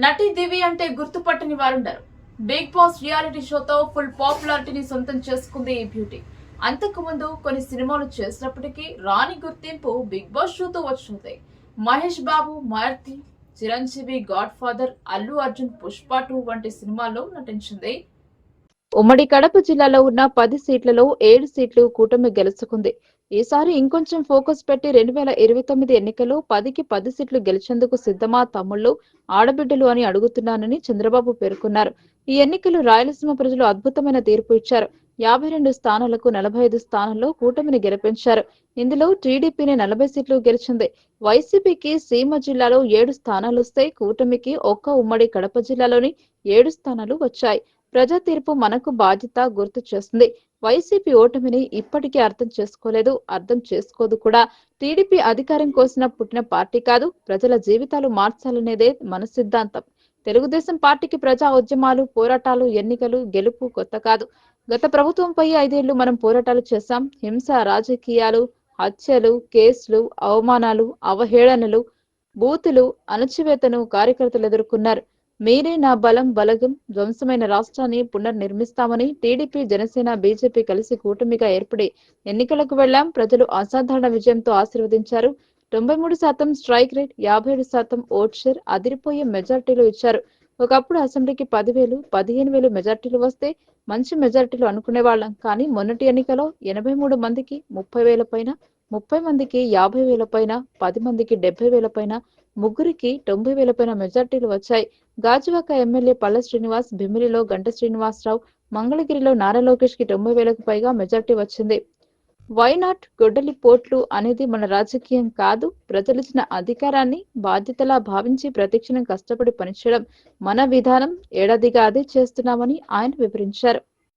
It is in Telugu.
నటి దివి అంటే గుర్తుపట్టని వారుండరు. బిగ్ బాస్ రియాలిటీ షోతో ఫుల్ పాపులారిటీని సొంతం చేసుకుంది ఈ బ్యూటీ. అంతకుముందు కొన్ని సినిమాలు చేసినప్పటికీ రాణి గుర్తింపు బిగ్ బాస్ షోతో వచ్చింది. Mahesh Babu Maruthi Chiranjeevi God father Allu Arjun Pushpa two వంటి సినిమాల్లో నటించింది. ఉమ్మడి కడప జిల్లాలో ఉన్న పది సీట్లలో ఏడు సీట్లు కూటమి గెలుచుకుంది. ఈసారి ఇంకొంచెం ఫోకస్ పెట్టి రెండు వేల ఇరవై తొమ్మిది ఎన్నికల్లో పదికి పది సీట్లు గెలిచేందుకు సిద్ధమా తమ్ముళ్ళు ఆడబిడ్డలు అని అడుగుతున్నానని చంద్రబాబు పేర్కొన్నారు. ఈ ఎన్నికలు రాయలసీమ ప్రజలు అద్భుతమైన తీర్పు ఇచ్చారు. యాభై రెండు స్థానాలకు నలభై ఐదు స్థానాల్లో కూటమిని గెలిపించారు. ఇందులో టీడీపీని నలభై సీట్లు గెలిచింది. వైసీపీకి సీమ జిల్లాలో ఏడు స్థానాలు వస్తే కూటమికి ఒక్క ఉమ్మడి కడప జిల్లాలోని ఏడు స్థానాలు వచ్చాయి. ప్రజా తీర్పు మనకు బాధ్యత గుర్తు చేస్తుంది. వైసీపీ ఓటమిని ఇప్పటికీ అర్థం చేసుకోలేదు. అర్థం చేసుకోదు కూడా. టీడీపీ అధికారం కోసం పుట్టిన పార్టీ కాదు. ప్రజల జీవితాలు మార్చాలనేదే మన సిద్ధాంతం. తెలుగుదేశం పార్టీకి ప్రజా ఉద్యమాలు పోరాటాలు ఎన్నికలు గెలుపు కొత్త కాదు. గత ప్రభుత్వంపై ఐదేళ్ళు మనం పోరాటాలు చేశాం. హింస రాజకీయాలు హత్యలు కేసులు అవమానాలు అవహేళనలు బూతులు అణచివేతను కార్యకర్తలు ఎదుర్కొన్నారు. మీరే నా బలం బలగం ధ్వంసమైన రాష్ట్రాన్ని పునర్నిర్మిస్తామని టీడీపీ జనసేన బీజేపీ కలిసి కూటమిగా ఏర్పడి ఎన్నికలకు వెళ్ళాం ప్రజలు అసాధారణ విజయంతో ఆశీర్వదించారు. తొంభై మూడు శాతం స్ట్రైక్ రేట్ యాభై ఏడు శాతం ఓట్ షేర్ అదిరిపోయే మెజార్టీలు ఇచ్చారు. ఒకప్పుడు అసెంబ్లీకి పదివేలు పదిహేను వేలు మెజార్టీలు వస్తే మంచి మెజార్టీలు అనుకునే వాళ్ళం కానీ మొన్నటి ఎన్నికలో ఎనభై మూడు మందికి ముప్పై వేల పైన ముప్పై మందికి యాభై వేల పైన పది మందికి డెబ్బై వేల పైన ముగ్గురికి తొంభై వేల పైన మెజార్టీలు వచ్చాయి. గాజువాక ఎమ్మెల్యే పల్ల శ్రీనివాస్ భీమిలిలో గంట శ్రీనివాసరావు మంగళగిరిలో నారా లోకేష్కి తొంభై వేలకు పైగా మెజార్టీ వచ్చింది. వైనాట్ గొడ్డలి పోట్లు అనేది మన రాజకీయం కాదు. ప్రజలిచ్చిన అధికారాన్ని బాధ్యతలా భావించి ప్రతిక్షణం కష్టపడి పనిచేయడం మన విధానం. ఏడాదిగా అదే చేస్తున్నామని ఆయన వివరించారు.